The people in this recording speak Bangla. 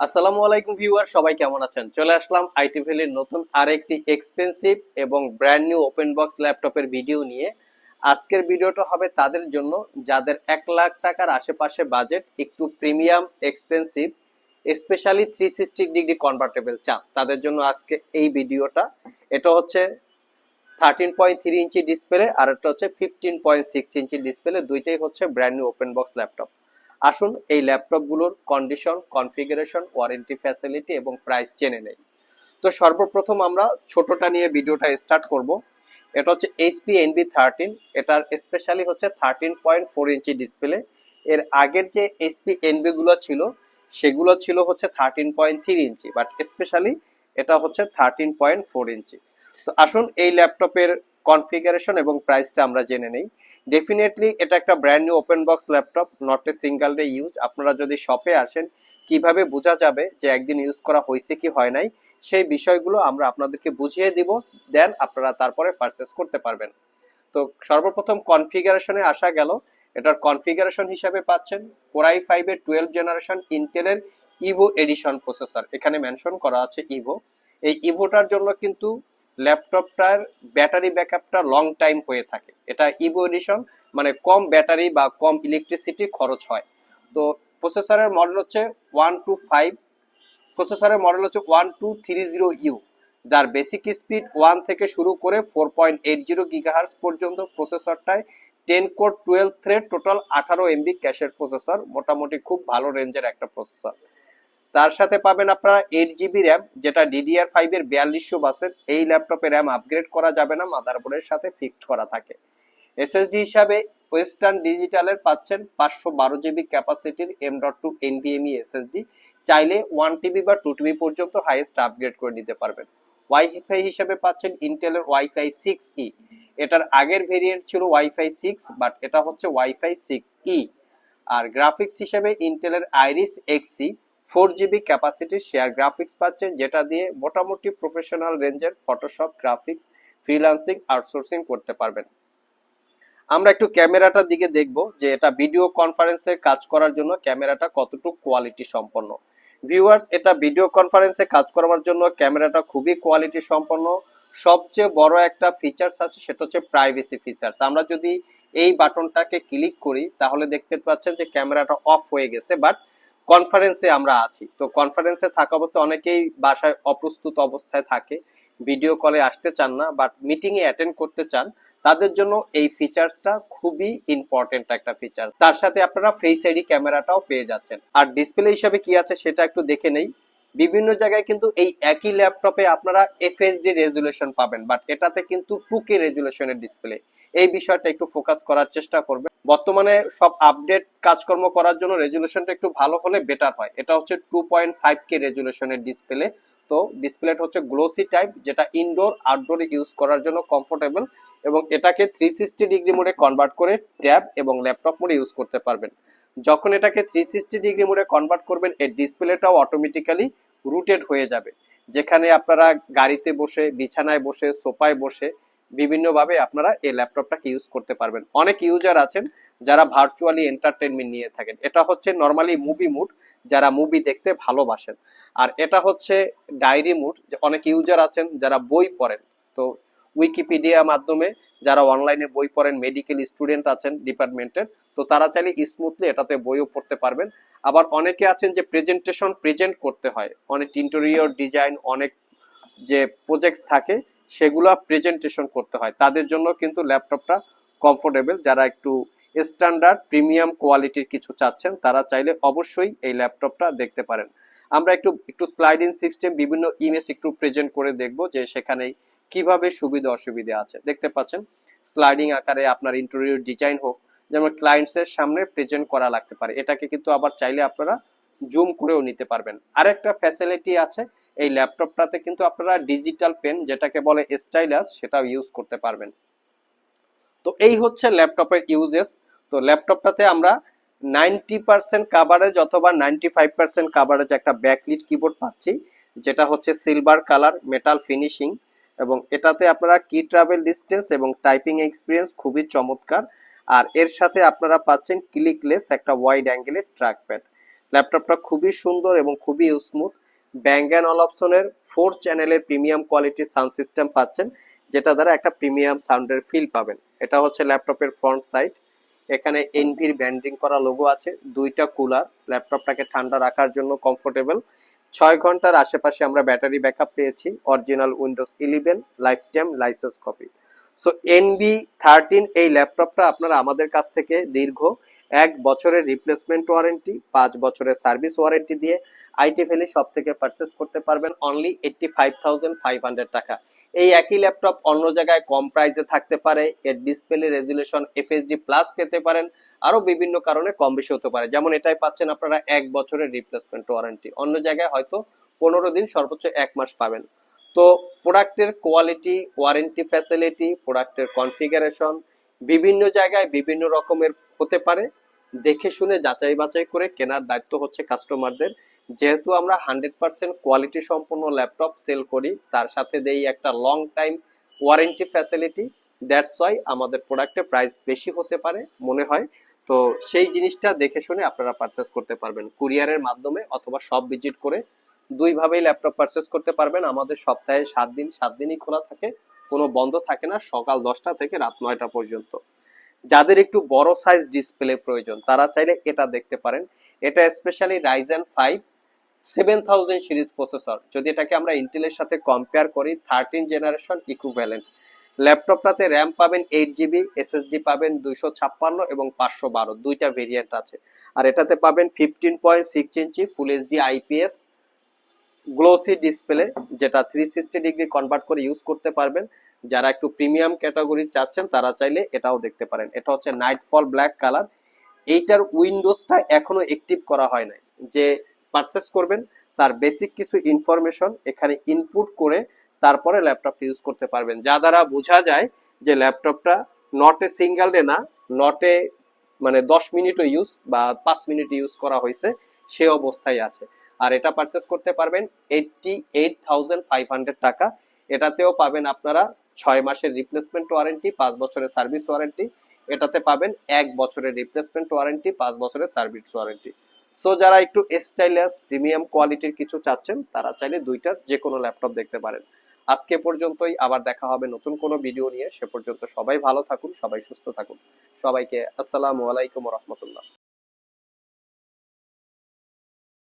আসসালামু আলাইকুম ভিউয়ার, সবাই কেমন আছেন? চলে আসলাম আইটি ভ্যালির নতুন আরেকটি এক্সপেন্সিভ এবং ব্র্যান্ড নিউ ওপেন বক্স ল্যাপটপের ভিডিও নিয়ে। আজকের ভিডিওটা হবে তাদের জন্য, যাদের এক লাখ টাকার আশেপাশে বাজেট একটু premium expensive specially three sixty degree convertible চান। তাদের জন্য আজকে এই ভিডিওটা এটা হচ্ছে thirteen point three inch display আর একটা হচ্ছে fifteen point six inch display দুইটাই হচ্ছে brand new open box laptop আসুন, এই ল্যাপটপগুলোর কন্ডিশন কনফিগারেশন ওয়ারেন্টি ফ্যাসিলিটি এবং প্রাইস জেনে নেই। তো সর্বপ্রথম আমরা ছোটটা নিয়ে ভিডিওটা স্টার্ট করব। এটা হচ্ছে এইচপি এনবি থার্টিন এটার স্পেশালি হচ্ছে thirteen point four inch display এর আগের যে এইচপি এনবি গুলো ছিল, সেগুলো ছিল হচ্ছে thirteen point three inch but specially এটা হচ্ছে থার্টিন পয়েন্ট ফোর ইঞ্চি তো আসুন, এই ল্যাপটপের কনফিগারেশন এবং প্রাইসটা আমরা জেনে নেই। ডেফিনেটলি এটা একটা brand new open box laptop not a single day use আপনারা যদি শপে আসেন, কীভাবে বোঝা যাবে যে একদিন ইউজ করা হয়েছে কি হয় নাই, সেই বিষয়গুলো আমরা আপনাদেরকে বুঝিয়ে দিব দেন আপনারা তারপরে পারচেস করতে পারবেন। তো সর্বপ্রথম কনফিগারেশনে আসা গেল। এটার কনফিগারেশন হিসাবে পাচ্ছেন কোরাই ফাইভের টুয়েলভ জেনারেশন ইন্টেলের ইভো এডিশন প্রসেসর এখানে মেনশন করা আছে ইভো এই ইভোটার জন্য কিন্তু ল্যাপটপটার ব্যাটারি ব্যাকআপটা লং টাইম হয়ে থাকে। এটা ইভো এডিশন মানে কম ব্যাটারি বা কম ইলেকট্রিসিটি খরচ হয়। তো প্রসেসরের মডেল হচ্ছে ওয়ান টু ফাইভ প্রসেসরের মডেল হচ্ছে one two three zero U যার বেসিক স্পিড ওয়ান থেকে শুরু করে four point eight zero gigahertz পর্যন্ত প্রসেসরটায় ten core twelve thread total আঠারো এমবি ক্যাশের প্রসেসর মোটামুটি খুব ভালো রেঞ্জের একটা প্রসেসর তার সাথে পাবেন আপনারা এইট জিবি র্যাম যেটা ডিডিআর ফাইভ এর বিয়াল্লিশশো বাসের, এই ল্যাপটপে র্যাম আপগ্রেড করা যাবে না, মাদারবোর্ডের সাথে ফিক্সড করা থাকে। এসএসডি হিসাবে ওয়েস্টার্ন ডিজিটালের পাচ্ছেন পাঁচশো বারো GB ক্যাপাসিটির M dot two NVMe SSD চাইলে ওয়ান টিবি বা টু টিবি পর্যন্ত হাইয়েস্ট আপগ্রেড করে নিতে পারবেন। ওয়াইফাই হিসাবে পাচ্ছেন ইন্টেলের ওয়াইফাই সিক্স ই এটার আগের ভেরিয়েন্ট ছিল ওয়াইফাই সিক্স বাট এটা হচ্ছে ওয়াইফাই সিক্স ই আর গ্রাফিক্স হিসেবে ইন্টেলের আইরিস এক্সি ফোর জিবি ক্যাপাসিটির শেয়ার গ্রাফিক্স পাচ্ছেন, যেটা দিয়ে মোটামুটি প্রফেশনাল রেঞ্জের ফটোশপ গ্রাফিক্স ফ্রিলান্সিং আউটসোর্সিং করতে পারবেন। আমরা একটু ক্যামেরাটার দিকে দেখব যে এটা ভিডিও কনফারেন্সের কাজ করার জন্য ক্যামেরাটা কতটুকু কোয়ালিটি সম্পন্ন। ভিউয়ার্স এটা ভিডিও কনফারেন্সে কাজ করার জন্য ক্যামেরাটা খুবই কোয়ালিটি সম্পন্ন। সবচেয়ে বড় একটা ফিচার্স আছে, সেটা হচ্ছে প্রাইভেসি ফিচার্স আমরা যদি এই বাটনটাকে ক্লিক করি, তাহলে দেখতে পাচ্ছেন যে ক্যামেরাটা অফ হয়ে গেছে বাট কনফারেন্সে আমরা আছি। তো কনফারেন্সে থাকা অবস্থায় অনেকেই বাসায় অপ্রস্তুত অবস্থায় থাকে ভিডিও কলে আসতে চান না বাট মিটিংয়ে অ্যাটেন্ড করতে চান, তাদের জন্য এই ফিচার্সটা খুবই ইম্পর্টেন্ট একটা ফিচার তার সাথে আপনারা ফেস আইডি ক্যামেরাটাও পেয়ে যাচ্ছেন। আর ডিসপ্লে হিসাবে কি আছে সেটা একটু দেখে নেই। বিভিন্ন জায়গায় কিন্তু এই একই ল্যাপটপে আপনারা এফএসডি রেজুলেশন পাবেন বাট এটাতে কিন্তু টু কে রেজুলেশনের ডিসপ্লে এই বিষয়টা একটু ফোকাস করার চেষ্টা করবে। বর্তমানে সব আপডেট কাজকর্ম করার জন্য রেজুলেশনটা একটু ভালো হলে বেটার হয়। এটা হচ্ছে টু পয়েন্ট ফাইভ কে রেজুলেশনের ডিসপ্লে তো ডিসপ্লেটা হচ্ছে গ্লোসি টাইপ যেটা ইনডোর আউটডোরে ইউজ করার জন্য কমফোর্টেবল এবং এটাকে থ্রি সিক্সটি ডিগ্রি মোডে কনভার্ট করে ট্যাব এবং ল্যাপটপ মোডে ইউজ করতে পারবেন। যখন এটাকে থ্রি সিক্সটি ডিগ্রি মোডে কনভার্ট করবেন এর ডিসপ্লেটাও অটোমেটিক্যালি রুটেড হয়ে যাবে। যেখানে আপনারা গাড়িতে বসে, বিছানায় বসে, সোফায় বসে বিভিন্নভাবে আপনারা এই ল্যাপটপটাকে ইউজ করতে পারবেন। অনেক ইউজার আছেন যারা ভার্চুয়ালি এন্টারটেনমেন্ট নিয়ে থাকেন। এটা হচ্ছে নর্মালি মুভি মুড যারা মুভি দেখতে ভালোবাসেন। আর এটা হচ্ছে ডায়েরি মুড অনেক ইউজার আছেন যারা বই পড়েন। তো উইকিপিডিয়া মাধ্যমে যারা অনলাইনে বই পড়েন মেডিকেল স্টুডেন্ট আছেন ডিপার্টমেন্টের তো তারা চাইলে স্মুথলি এটাতে বইও পড়তে পারবেন। আবার অনেকে আছেন যে প্রেজেন্টেশন প্রেজেন্ট করতে হয়। অনেক ইন্টেরিয়র ডিজাইন অনেক যে প্রজেক্ট থাকে সেগুলো প্রেজেন্টেশন করতে হয়। তাদের জন্য কিন্তু ল্যাপটপটা কমফোর্টেবল যারা একটু স্ট্যান্ডার্ড প্রিমিয়াম কোয়ালিটির কিছু চাচ্ছেন, তারা চাইলে অবশ্যই এই ল্যাপটপটা দেখতে পারেন। আমরা একটু একটু স্লাইডিং সিস্টেম বিভিন্ন ইমেজ একটু প্রেজেন্ট করে দেখব যে সেখানে কীভাবে সুবিধা, অসুবিধা আছে। দেখতে পাচ্ছেন স্লাইডিং আকারে আপনার ইন্টেরিয়র ডিজাইন হোক, যেমন ক্লায়েন্টসের সামনে প্রেজেন্ট করা লাগতে পারে। এটাকে কিন্তু আবার চাইলে আপনারা জুম করেও নিতে পারবেন। আরেকটা ফ্যাসিলিটি আছে এই ল্যাপটপটাতে কিন্তু আপনারা ডিজিটাল পেন যেটাকে বলে স্টাইলাস সেটাও ইউজ করতে পারবেন। তো এই হচ্ছে ল্যাপটপের ইউজেস তো ল্যাপটপটাতে আমরা নাইনটি পার্সেন্ট কাভারেজ অথবা নাইনটি ফাইভ পার্সেন্ট কাভারেজ একটা ব্যাকলিট কিবোর্ড পাচ্ছি, যেটা হচ্ছে সিলভার কালার মেটাল ফিনিশিং এবং এটাতে আপনারা কি ট্রাভেল ডিস্টেন্স এবং টাইপিং এক্সপিরিয়েন্স খুবই চমৎকার। আর এর সাথে আপনারা পাচ্ছেন ক্লিকলেস একটা ওয়াইড অ্যাঙ্গেলের ট্র্যাক প্যাড ল্যাপটপটা খুবই সুন্দর এবং খুবই স্মুথ ব্যাঙ্গ অ্যান্ড অপশনের ফোর চ্যানেলের প্রিমিয়াম কোয়ালিটির সাউন্ড সিস্টেম পাচ্ছেন, যেটা দ্বারা একটা প্রিমিয়াম সাউন্ডের ফিল পাবেন। এটা হচ্ছে ল্যাপটপের ফ্রন্ট সাইড এখানে এনভির ব্যান্ডিং করা লোগো আছে, দুইটা কুলার ল্যাপটপটাকে ঠান্ডা রাখার জন্য কমফোর্টেবল ছয় ঘণ্টার আশেপাশে আমরা ব্যাটারি ব্যাকআপ পেয়েছি original Windows eleven life time licence copy so NB thirteen এই ল্যাপটপটা আপনারা আমাদের কাছ থেকে দীর্ঘ এক বছরের রিপ্লেসমেন্ট ওয়ারেন্টি পাঁচ বছরের সার্ভিস ওয়ারেন্টি দিয়ে আইটি ভ্যালি সব থেকে পারচেস করতে পারবেন অনলি এইটটি ফাইভ টাকা। এই একই ল্যাপটপ অন্য জায়গায় কম প্রাইসে থাকতে পারে, এর ডিসপ্লে রেজুলেশন এফএসডি প্লাস পেতে পারেন আরও বিভিন্ন কারণে কম বেশি হতে পারে। যেমন এটাই পাচ্ছেন আপনারা এক বছরের রিপ্লেসমেন্ট ওয়ারেন্টি অন্য জায়গায় হয়তো পনেরো দিন সর্বোচ্চ এক মাস পাবেন। তো প্রোডাক্টের কোয়ালিটি ওয়ারেন্টি ফ্যাসিলিটি প্রোডাক্টের কনফিগারেশন বিভিন্ন জায়গায় বিভিন্ন রকমের হতে পারে। দেখে শুনে যাচাই বাছাই করে কেনার দায়িত্ব হচ্ছে কাস্টমারদের যেহেতু আমরা হান্ড্রেড পার্সেন্ট কোয়ালিটি সম্পন্ন ল্যাপটপ সেল করি, তার সাথে দেই একটা long time warranty facility that's why আমাদের প্রোডাক্টের প্রাইস বেশি হতে পারে মনে হয়। তো সেই জিনিসটা দেখে শুনে আপনারা পারচেস করতে পারবেন। কুরিয়ারের মাধ্যমে অথবা সব ভিজিট করে দুইভাবেই ল্যাপটপ পারচেস করতে পারবেন। আমাদের সপ্তাহে সাত দিন, সাত দিনই খোলা থাকে, কোনো বন্ধ থাকে না, সকাল দশটা থেকে রাত নয়টা পর্যন্ত। যাদের একটু বড় সাইজ ডিসপ্লে প্রয়োজন, তারা চাইলে এটা দেখতে পারেন। এটা specially Ryzen five seven thousand series processor যদি এটাকে আমরা ইন্টেলের সাথে কম্পেয়ার করি থার্টিন জেনারেশন ইকুইভ্যালেন্ট ল্যাপটপটাতে র্যাম পাবেন এইট জিবি এসএসডি পাবেন দুইশো ছাপ্পান্ন এবং পাঁচশো বারো। দুইটা ভেরিয়েন্ট আছে। আর এটাতে পাবেন fifteen point six inch full HD IPS glossy display যেটা থ্রি সিক্সটি ডিগ্রি কনভার্ট করে ইউজ করতে পারবেন। যারা একটু প্রিমিয়াম ক্যাটাগরি চাচ্ছেন, তারা চাইলে এটাও দেখতে পারেন। এটা হচ্ছে নাইটফল ব্ল্যাক কালার এইটার উইন্ডোজটা এখনও অ্যাক্টিভ করা হয় নাই। যে পারচেস করবেন। তার বেসিক কিছু ইনফরমেশন এখানে ইনপুট করে তারপরে ল্যাপটপটা ইউজ করতে পারবেন। যা দ্বারা বোঝা যায় যে ল্যাপটপটা নট এ সিঙ্গেল ডে না নট এ মানে দশ মিনিটও ইউজ বা পাঁচ মিনিট ইউজ করা হয়েছে, সে অবস্থায় আছে। আর এটা পারচেস করতে পারবেন eighty eight thousand five hundred টাকা। এটাতেও পাবেন আপনারা ছয় মাসের রিপ্লেসমেন্ট ওয়ারেন্টি পাঁচ বছরের সার্ভিস ওয়ারেন্টি এটাতে পাবেন এক বছরের রিপ্লেসমেন্ট ওয়ারেন্টি পাঁচ বছরের সার্ভিস ওয়ারেন্টি সো যারা একটু স্টাইলাস প্রিমিয়াম কোয়ালিটির কিছু চাচ্ছেন, তারা চাইলে দুইটার যে কোনো ল্যাপটপ দেখতে পারেন। আজকে পর্যন্তই, আবার দেখা হবে নতুন কোনো ভিডিও নিয়ে। সে পর্যন্ত সবাই ভালো থাকুন, সবাই সুস্থ থাকুন। সবাইকে আসসালামু আলাইকুম রহমতুল্লাহ।